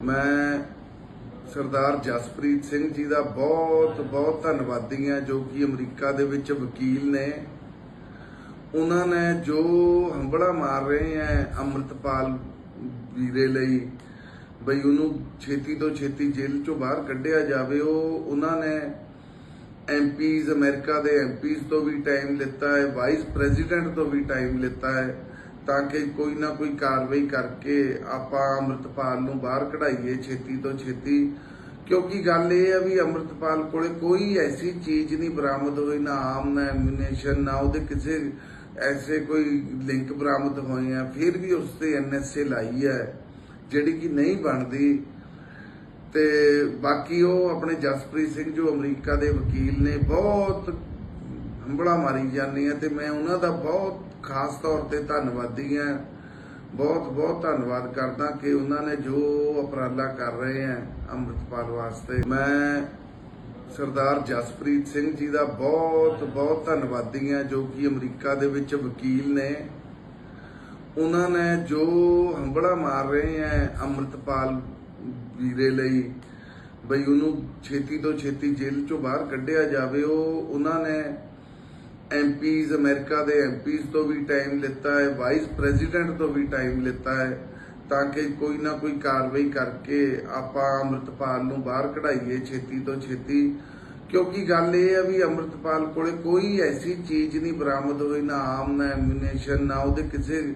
ਮੈਂ ਸਰਦਾਰ ਜਸਪ੍ਰੀਤ ਸਿੰਘ ਜੀ ਦਾ ਬਹੁਤ ਬਹੁਤ ਧੰਨਵਾਦੀ ਹਾਂ, ਜੋ ਕਿ ਅਮਰੀਕਾ ਦੇ ਵਿੱਚ ਵਕੀਲ ਨੇ। ਉਹਨਾਂ ਨੇ ਜੋ ਹੰਬੜਾ ਮਾਰ ਰਹੇ ਹੈ ਅੰਮ੍ਰਿਤਪਾਲ ਵੀਰੇ ਲਈ, ਬਈ ਉਹਨੂੰ ਛੇਤੀ ਤੋਂ ਛੇਤੀ ਜੇਲ੍ਹ ਚੋਂ ਬਾਹਰ ਕੱਢਿਆ ਜਾਵੇ, ਉਹ ਉਹਨਾਂ ਨੇ ਐਮਪੀਜ਼ ਅਮਰੀਕਾ ਦੇ ਐਮਪੀਜ਼ ਤੋਂ ਵੀ ਟਾਈਮ ਲਿੱਤਾ ਹੈ ਵਾਈਸ ਪ੍ਰੈਜ਼ੀਡੈਂਟ ਤੋਂ ਵੀ ਟਾਈਮ ਲਿੱਤਾ ਹੈ। ਤਾਂ ਕਿ ਕੋਈ ਨਾ ਕੋਈ ਕਾਰਵਾਈ ਕਰਕੇ ਆਪਾਂ ਅੰਮ੍ਰਿਤਪਾਲ ਨੂੰ ਬਾਹਰ ਕਢਾਈਏ ਛੇਤੀ ਤੋਂ ਛੇਤੀ। ਕਿਉਂਕਿ ਗੱਲ ਇਹ ਆ ਵੀ ਅੰਮ੍ਰਿਤਪਾਲ ਕੋਲੇ ਕੋਈ ਐਸੀ ਚੀਜ਼ ਨਹੀਂ ਬਰਾਮਦ ਹੋਈ, ਨਾ ਆਮ, ਨਾ ਐਮੂਨੇਸ਼ਨ, ਨਾ ਉਹਦੇ ਕਿਸੇ ਐਸੇ ਕੋਈ ਲਿੰਕ ਬਰਾਮਦ ਹੋਏ ਆ। ਫਿਰ ਵੀ ਉਸ ਤੇ ਐਨਐਸਏ ਲਾਈ ਹੈ, ਜਿਹੜੀ ਕਿ ਨਹੀਂ ਬਣਦੀ। ਤੇ ਬਾਕੀ ਉਹ ਆਪਣੇ ਜਸਪ੍ਰੀਤ ਸਿੰਘ ਜੋ ਅਮਰੀਕਾ ਦੇ ਵਕੀਲ ਨੇ, ਬਹੁਤ ਹੰਬੜਾ ਮਾਰੀ ਜਾਂਦੀ ਹੈ ਤੇ ਮੈਂ ਉਹਨਾਂ ਦਾ ਬਹੁਤ ਖਾਸ ਤੌਰ ਤੇ ਧੰਨਵਾਦੀ ਹਾਂ। ਬਹੁਤ ਬਹੁਤ ਧੰਨਵਾਦ ਕਰਦਾ ਕਿ ਉਹਨਾਂ ਨੇ ਜੋ ਉਪਰਾਲਾ ਕਰ ਰਹੇ ਹੈ ਅੰਮ੍ਰਿਤਪਾਲ ਵਾਸਤੇ। ਮੈਂ ਸਰਦਾਰ ਜਸਪ੍ਰੀਤ ਸਿੰਘ ਜੀ ਦਾ ਬਹੁਤ ਬਹੁਤ ਧੰਨਵਾਦੀ ਹਾਂ ਜੋ ਕਿ ਅਮਰੀਕਾ ਦੇ ਵਿੱਚ ਵਕੀਲ ਨੇ। ਉਹਨਾਂ ਨੇ ਜੋ ਹੰਬੜਾ ਮਾਰ ਰਹੇ ਹੈ ਅੰਮ੍ਰਿਤਪਾਲ ਵੀਰੇ ਲਈ, ਬਈ ਉਹਨੂੰ ਛੇਤੀ ਤੋਂ ਛੇਤੀ ਜੇਲ੍ਹ ਚੋਂ ਬਾਹਰ ਕੱਢਿਆ ਜਾਵੇ, ਉਹ ਉਹਨਾਂ ਨੇ ਐਮਪੀਜ਼ ਅਮਰੀਕਾ ਦੇ ਐਮਪੀਜ਼ ਤੋਂ ਵੀ ਟਾਈਮ ਲਿੱਤਾ ਹੈ ਵਾਈਸ ਪ੍ਰੈਜ਼ੀਡੈਂਟ ਤੋਂ ਵੀ ਟਾਈਮ ਲਿੱਤਾ ਹੈ, ਤਾਂ ਕਿ ਕੋਈ ਨਾ ਕੋਈ ਕਾਰਵਾਈ ਕਰਕੇ ਆਪਾਂ ਅੰਮ੍ਰਿਤਪਾਲ ਨੂੰ ਬਾਹਰ ਕਢਾਈਏ ਛੇਤੀ ਤੋਂ ਛੇਤੀ। ਕਿਉਂਕਿ ਗੱਲ ਇਹ ਹੈ ਵੀ ਅੰਮ੍ਰਿਤਪਾਲ ਕੋਲੇ ਕੋਈ ਐਸੀ ਚੀਜ਼ ਨਹੀਂ ਬਰਾਮਦ ਹੋਈ, ਨਾ ਆਮ, ਨਾ ਐਮੂਨੇਸ਼ਨ ਨਾ ਉਹਦੇ ਕਿਸੇ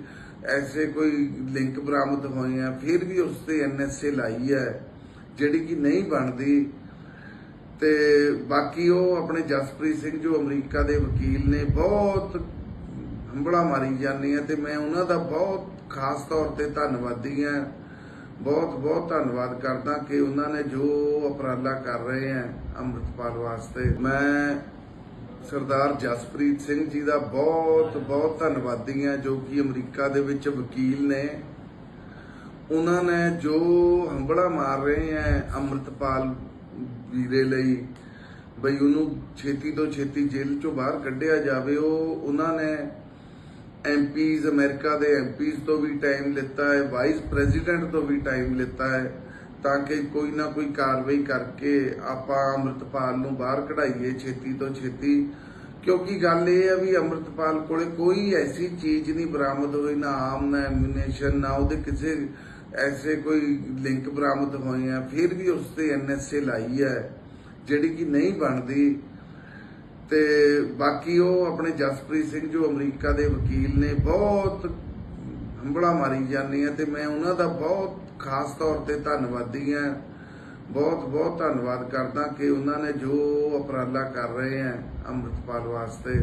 ਐਸੇ ਕੋਈ ਲਿੰਕ ਬਰਾਮਦ ਹੋਏ ਆ। ਫਿਰ ਵੀ ਉਸ ਤੇ ਐਨਐਸਏ ਲਾਈ ਹੈ, ਜਿਹੜੀ ਕਿ ਨਹੀਂ ਬਣਦੀ। ਤੇ ਬਾਕੀ ਉਹ ਆਪਣੇ ਜਸਪ੍ਰੀਤ ਸਿੰਘ ਜੋ ਅਮਰੀਕਾ ਦੇ ਵਕੀਲ ਨੇ, ਬਹੁਤ ਹੰਬੜਾ ਮਾਰੀ ਜਾਂਦੀ ਹੈ ਤੇ ਮੈਂ ਉਹਨਾਂ ਦਾ ਬਹੁਤ ਖਾਸ ਤੌਰ ਤੇ ਧੰਨਵਾਦੀ ਹਾਂ ਬਹੁਤ ਬਹੁਤ ਧੰਨਵਾਦ ਕਰਦਾ ਕਿ ਉਹਨਾਂ ਨੇ ਜੋ ਉਪਰਾਲਾ ਕਰ ਰਹੇ ਹੈ ਅੰਮ੍ਰਿਤਪਾਲ ਵਾਸਤੇ। ਮੈਂ ਸਰਦਾਰ ਜਸਪ੍ਰੀਤ ਸਿੰਘ ਜੀ ਦਾ ਬਹੁਤ ਬਹੁਤ ਧੰਨਵਾਦੀ ਹਾਂ ਜੋ ਕਿ ਅਮਰੀਕਾ ਦੇ ਵਿੱਚ ਵਕੀਲ ਨੇ। ਉਹਨਾਂ ਨੇ ਜੋ ਹੰਬੜਾ ਮਾਰ ਰਹੇ ਹੈ ਅੰਮ੍ਰਿਤਪਾਲ ਵੀਰੇ ਲਈ ਬਈ ਉਹਨੂੰ ਛੇਤੀ ਤੋਂ ਛੇਤੀ ਜੇਲ੍ਹ ਚੋਂ ਬਾਹਰ ਕੱਢਿਆ ਜਾਵੇ, ਉਹ ਉਹਨਾਂ ਨੇ ਐਮਪੀਜ਼ ਅਮਰੀਕਾ ਦੇ ਐਮਪੀਜ਼ ਤੋਂ ਵੀ ਟਾਈਮ ਲਿੱਤਾ ਹੈ ਵਾਈਸ ਪ੍ਰੈਜ਼ੀਡੈਂਟ ਤੋਂ ਵੀ ਟਾਈਮ ਲਿੱਤਾ ਹੈ, ਤਾਂ ਕਿ ਕੋਈ ਨਾ ਕੋਈ ਕਾਰਵਾਈ ਕਰਕੇ ਆਪਾਂ ਅੰਮ੍ਰਿਤਪਾਲ ਨੂੰ ਬਾਹਰ ਕਢਾਈਏ ਛੇਤੀ ਤੋਂ ਛੇਤੀ। ਕਿਉਂਕਿ ਗੱਲ ਇਹ ਹੈ ਵੀ ਅੰਮ੍ਰਿਤਪਾਲ ਕੋਲੇ ਕੋਈ ਐਸੀ ਚੀਜ਼ ਨਹੀਂ ਬਰਾਮਦ ਹੋਈ, ਨਾ ਆਮ, ਨਾ ਐਮੂਨੇਸ਼ਨ ਨਾ ਉਹਦੇ ਕਿਸੇ ਐਸੇ ਕੋਈ ਲਿੰਕ ਬਰਾਮਦ ਹੋਏ ਆ, ਫਿਰ ਵੀ ਉਸ ਤੇ ਐਨਐਸਏ ਲਾਈ ਹੈ, ਜਿਹੜੀ ਕਿ ਨਹੀਂ ਬਣਦੀ। ਤੇ ਬਾਕੀ ਉਹ ਆਪਣੇ ਜਸਪ੍ਰੀਤ ਸਿੰਘ ਜੋ ਅਮਰੀਕਾ ਦੇ ਵਕੀਲ ਨੇ, ਬਹੁਤ ਹੰਬੜਾ ਮਾਰੀ ਜਾਂਦੀ ਹੈ ਤੇ ਮੈਂ ਉਹਨਾਂ ਦਾ ਬਹੁਤ ਖਾਸ ਤੌਰ ਤੇ ਧੰਨਵਾਦੀ ਹਾਂ ਬਹੁਤ ਬਹੁਤ ਧੰਨਵਾਦ ਕਰਦਾ ਕਿ ਉਹਨਾਂ ਨੇ ਜੋ ਉਪਰਾਲਾ ਕਰ ਰਹੇ ਆ ਅੰਮ੍ਰਿਤਪਾਲ ਵਾਸਤੇ।